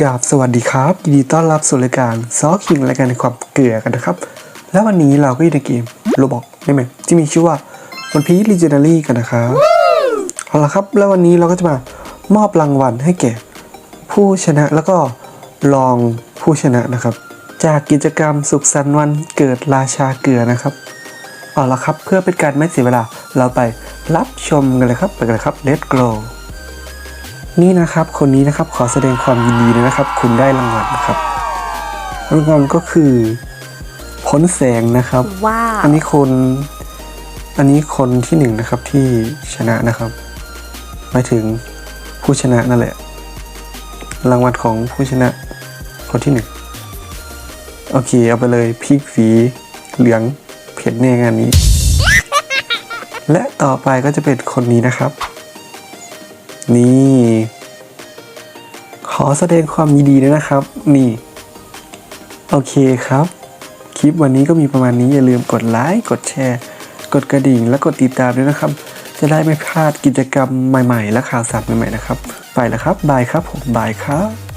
กราบสวัสดีครับยินดีต้อนรับสู่รายการซอคิงรายการในความเกลือกันนะครับ และวันนี้เราก็อยู่ในเกมโรบอกได้ไหมที่มีชื่อว่าวันพีลีเจนารีกันนะครับเอาละครับ แล้ววันนี้เราก็จะมามอบรางวัลให้แก่ ผู้ชนะแล้วก็รองผู้ชนะนะครับ จากกิจกรรมสุขสันต์วันเกิดราชาเกลือนะครับเอาละครับเพื่อเป็นการไม่เสียเวลาเราไปรับชมกันเลยครับไปกันเลยครับ Let's go นี่นะครับคนนี้นะครับขอแสดงความยินดีเลยนะครับ คุณได้รางวัลนะครับรางวัลก็คือพ้นแสงนะครับว้าวอันนี้คนอันนี้คนที่หนึ่งนะครับที่ชนะนะครับหมายถึงผู้ชนะนั่นแหละ รางวัลของผู้ชนะคนที่หนึ่งโอเคเอาไปเลยพริกสีเหลืองเผ็ดแน่งานนี้ และต่อไปก็จะเป็นคนนี้นะครับ นี่ ขอแสดงความยินดีด้วยนะครับ นี่ โอเคครับ คลิปวันนี้ก็มีประมาณนี้อย่าลืมกดไลค์กดแชร์ กดกระดิ่งและกดติดตามด้วยนะครับ จะได้ไม่พลาดกิจกรรมใหม่ ๆ และข่าวสารใหม่ๆนะครับ ไปแล้วครับบายครับผมบายครับ